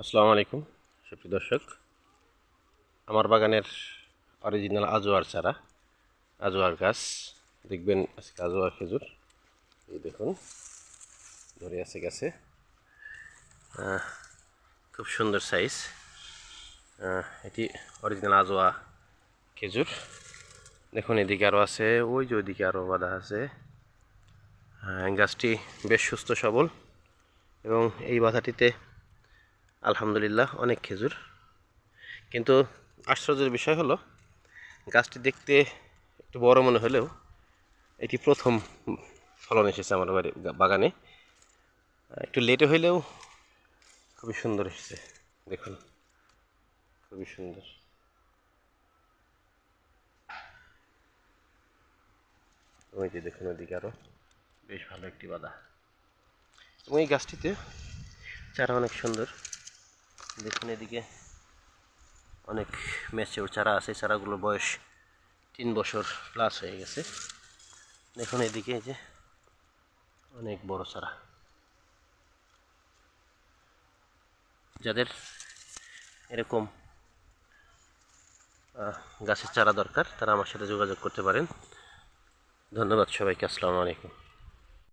আসসালামু আলাইকুম, সুপ্রিয় দর্শক। আমার বাগানের অরিজিনাল আজোয়ার চারা, আজোয়ার গাছ। দেখবেন আজকে আজোয়ার খেজুর। এই দেখুন, ধরে আছে গাছে। খুব সুন্দর সাইজ এটি অরিজিনাল আজোয়া খেজুর। দেখুন, এদিকে আরও আছে, ওই যে ওইদিকে আরও বাঁধা আছে। গাছটি বেশ সুস্থ সবল এবং এই বাধাটিতে আলহামদুলিল্লাহ, অনেক খেজুর। কিন্তু আশ্চর্যের বিষয় হলো, গাছটি দেখতে একটু বড় মনে হলেও এটি প্রথম ফলন এসেছে আমার বাড়ি, বাগানে। একটু লেটে হইলেও খুবই সুন্দর এসেছে, দেখুন। খুবই সুন্দর। ওই যে দেখুন ওইদিকে আরও বেশ ভালো একটি বাধা। এবং এই গাছটিতে চারা অনেক সুন্দর। দেখুন এদিকে। অনেক ম্যাচিওর চারা আছে চারাগুলোর বয়স তিন বছর প্লাস হয়ে গেছে। দেখুন এদিকে যে অনেক বড় চারা। যাদের এরকম গাছের চারা দরকার, তারা আমার সাথে যোগাযোগ করতে পারেন। ধন্যবাদ সবাইকে, আসসালামু আলাইকুম।